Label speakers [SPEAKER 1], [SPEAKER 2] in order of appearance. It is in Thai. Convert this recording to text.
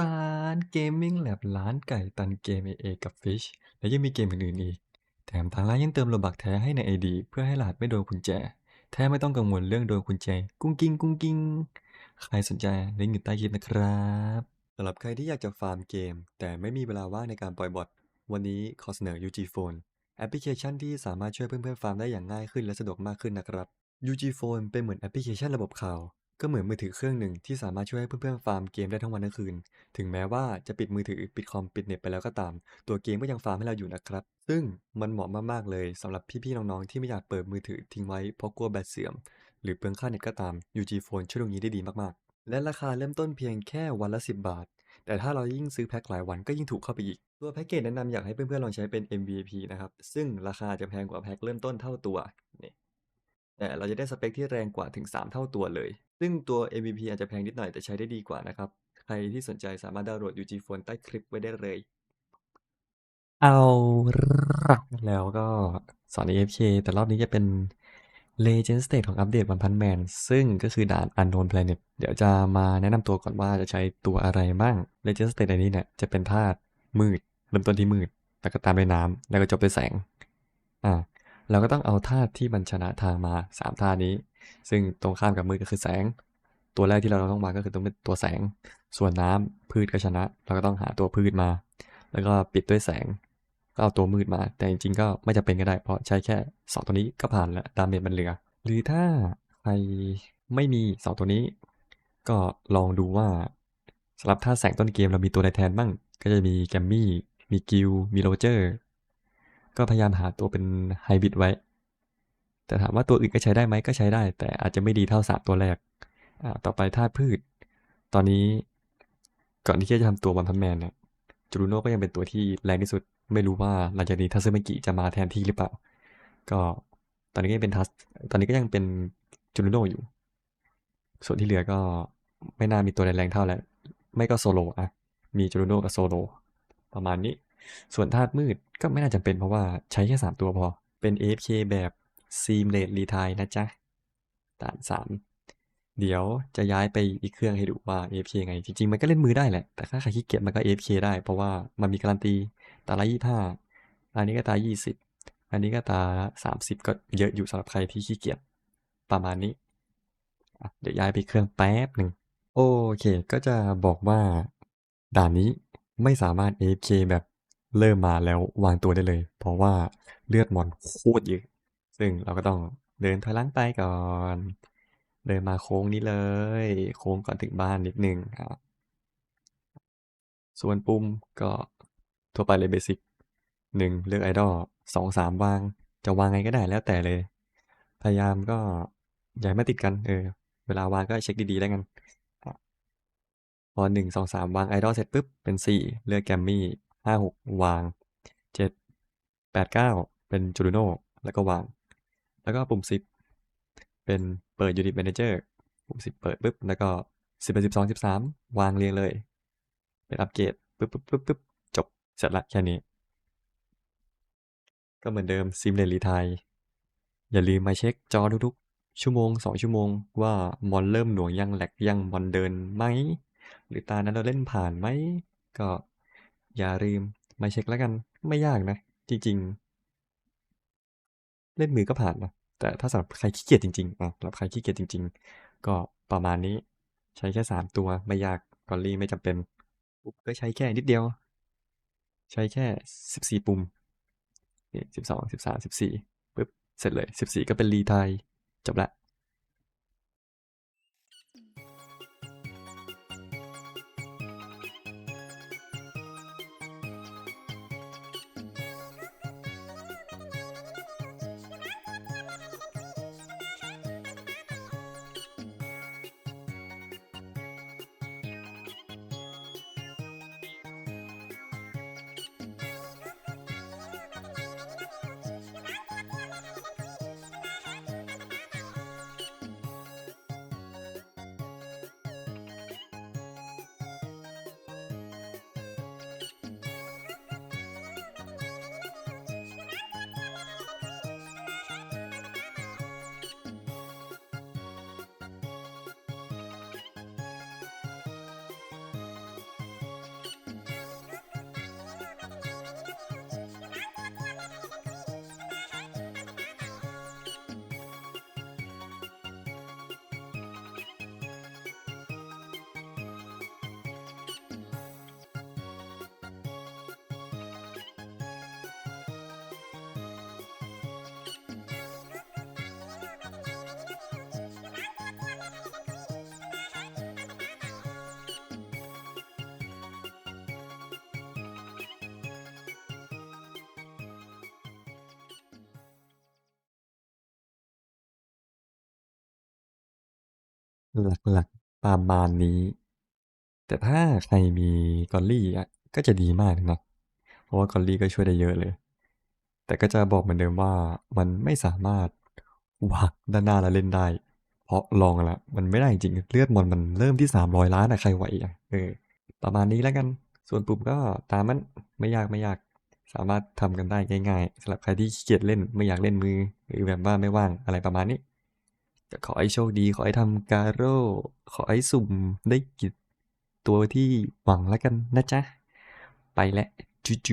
[SPEAKER 1] ร้านเกมมิ่งแลบร้านไก่ตันเกมเอเอกับฟิชและยังมีเกมอื่นๆอีก แถมทางร้านยังเติมโลบักแท้ให้ในไอดีเพื่อให้รหัสไม่โดนกุญแจ แท้ไม่ต้องกังวลเรื่องโดนกุญแจ กุ้งกิ้งกุ้งกิ้ง ใครสนใจลิงก์อยู่ใต้คลิปนะครับสำหรับใครที่อยากจะฟาร์มเกม แต่ไม่มีเวลาว่างในการปล่อยบอทวันนี้ขอเสนอ UG Phone แอปพลิเคชันที่สามารถช่วยเพื่อนๆฟาร์มได้อย่างง่ายขึ้นและสะดวกมากขึ้นนะครับ UG Phone เป็นเหมือนแอปพลิเคชันระบบข่าว ก็เหมือนมือถือเครื่องหนึ่งที่สามารถช่วยให้เพื่อนๆฟาร์มเกมได้ทั้งวันทั้งคืน ถึงแม้ว่าจะปิดมือถือปิดคอมปิดเน็ตไปแล้วก็ตาม ตัวเกมก็ยังฟาร์มให้เราอยู่นะครับ ซึ่งมันเหมาะมากๆเลยสำหรับพี่ๆน้องๆที่ไม่อยากเปิดมือถือทิ้งไว้เพราะกลัวแบตเสื่อม หรือเปลืองค่าเน็ตก็ตาม UG Phone ช่วยตรงนี้ได้ดีมากๆ และราคาเริ่มต้นเพียงแค่วันละ 10 บาท แต่ถ้าเรายิ่งซื้อแพ็คหลายวันก็ยิ่งถูกเข้าไปอีก ตัวแพ็กเกจแนะนำอยากให้เพื่อนๆลองใช้เป็น MVP นะครับซึ่งราคาจะแพงกว่าแพ็คเริ่มต้นเท่าตัวนี่ เราจะได้สเปคที่แรงกว่าถึง 3 เท่าตัวเลย ซึ่งตัว MVP อาจจะแพงนิดหน่อยแต่ใช้ได้ดีกว่านะครับ ใครที่สนใจสามารถดาวน์โหลด UG Phone ใต้คลิปไว้ได้เลย เอาละแล้วก็สอน AFK แต่รอบนี้จะเป็น Legend State ของอัปเดตวันพันแมนซึ่งก็คือด่าน Unknown Planet เดี๋ยวจะมาแนะนำตัวก่อนว่าจะใช้ตัวอะไรบ้าง Legend State อันนี้เนี่ยจะเป็นธาตุมืด เริ่มต้นที่มืด แล้วก็ตามด้วยน้ำแล้วก็จบด้วยแสง อ่า เราก็ต้องเอาธาตุที่มันชนะทางมา3ธาตุนี้ ซึ่งตรงข้ามกับมืดก็คือแสง ตัวแรกที่เราต้องมาก็คือตัวแสง ส่วนน้ำพืชก็ชนะ เราก็ต้องหาตัวพืชมา แล้วก็ปิดด้วยแสง ก็เอาตัวมืดมา แต่จริงๆก็ไม่จำเป็นก็ได้ เพราะใช้แค่สองตัวนี้ก็ผ่านแล้วดาเมจมันเหลือ หรือถ้าใครไม่มีสองตัวนี้ ก็ลองดูว่าสำหรับท่าแสงต้นเกมเรามีตัวใดแทนบ้าง ก็จะมีแกมมี่ มีกิล มีโรเจอร์ ก็พยายามหาตัวเป็นไฮบริดไว้ แต่ถามว่าตัวอื่นก็ใช้ได้ไหมก็ใช้ได้ แต่อาจจะไม่ดีเท่าสามตัวแรก ต่อไปธาตุพืช ตอนนี้ก่อนที่จะทำตัววันพันแมนเนี่ยจูรุโน่ก็ยังเป็นตัวที่แรงที่สุด ไม่รู้ว่าหลังจากนี้ทัซึมกิจะมาแทนที่หรือเปล่า ก็ตอนนี้ก็ยังเป็นทัส ตอนนี้ก็ยังเป็นจูรุโน่อยู่ ส่วนที่เหลือก็ไม่น่ามีตัวแรงเท่าแล้ว ไม่ก็โซโลอะมีจูรุโน่กับโซโลประมาณนี้ ส่วนธาตุมืดก็ไม่น่าจำเป็นเพราะว่าใช้แค่3ตัวพอ เป็น AFK แบบ Seamless Retire นะจ๊ะด่าน3เดี๋ยวจะย้ายไปอีกเครื่องให้ดูว่า AFK ไง จริง ๆ มันก็เล่นมือได้แหละ แต่ถ้าใครขี้เกียจมันก็ AFK ได้ เพราะว่ามันมีการันตีตาละ25อันนี้ก็ตา20อันนี้ก็ตา30ก็เยอะอยู่สำหรับใครที่ขี้เกียจประมาณนี้ เดี๋ยวย้ายไปเครื่องแป๊บหนึ่ง โอเค ก็จะบอกว่า ด่านนี้ไม่สามารถ AFK แบบ เริ่มมาแล้ววางตัวได้เลย เพราะว่าเลือดมอนโคตรเยอะซึ่งเราก็ต้องเดินถอยหลังไปก่อน เดินมาโค้งนี้เลย โค้งก่อนถึงบ้านนิดนึงอะส่วนปุ่มก็ทั่วไปเลยเบสิกหนึ่งเลือกไอดอลสองสามวาง จะวางไงก็ได้แล้วแต่เลย พยายามก็อย่าให้มาติดกันเออ เวลาวางก็เช็คดีๆแล้วกัน พอหนึ่งสองสามวางไอดอลเสร็จปุ๊บเป็นสี่เลือกแกมมี่ ห้าหกวางเจ็ดแปดเก้าเป็นจูรุโน่แล้วก็วาง แล้วก็ปุ่มสิบเป็นเปิด Unit Manager ปุ่มสิบเปิดปุ๊บ แล้วก็สิบเป็นสิบสองสิบสามวางเรียงเลย เป็นอัปเกรดปุ๊บปุ๊บปุ๊บปุ๊บจบเสร็จละแค่นี้ ก็เหมือนเดิมซิมเลนรีไทยอย่าลืมมาเช็คจอทุกๆ ชั่วโมงสองชั่วโมงว่ามอนเริ่มหน่วงยังแหลกยังมอนเดินไหม หรือตานั้นเราเล่นผ่านไหม ก็ อย่าลืม มาเช็คแล้วกัน ไม่ยากนะ จริง ๆ เล่นมือก็ผ่านนะ แต่ถ้าสำหรับใครขี้เกียจจริงๆอะสำหรับใครขี้เกียจจริง ๆ ก็ประมาณนี้ ใช้แค่สามตัวไม่ยากกอลลี่ไม่จำเป็นปุ๊บก็ใช้แค่นิดเดียว ใช้แค่สิบสี่ปุ่มนี่สิบสองสิบสามสิบสี่ปุ๊บเสร็จเลยสิบสี่ก็เป็นรีไทยจบละ หลัก ๆ ประมาณนี้ แต่ถ้าใครมีกอลลี่อะก็จะดีมากเลยนะ เพราะว่ากอลลี่ก็ช่วยได้เยอะเลย แต่ก็จะบอกเหมือนเดิมว่ามันไม่สามารถวางด้านหน้าแล้วเล่นได้ เพราะลองล้วมันไม่ได้จริงๆเลือดมอนมันเริ่มที่สามร้อยล้านอะใครไหวอะเออประมาณนี้แล้วกัน ส่วนปุ่มก็ตามมันไม่ยากไม่ยากสามารถทำกันได้ง่ายๆสำหรับใครที่ขี้เกียจเล่นไม่อยากเล่นมือหรือแบบว่าไม่ว่างอะไรประมาณนี้ ก็ขอให้โชคดี ขอให้ทำการโร่ขอให้สุ่มได้กิจตัวที่หวังแล้วกันนะจ๊ะ ไปแล้วจุ๊จ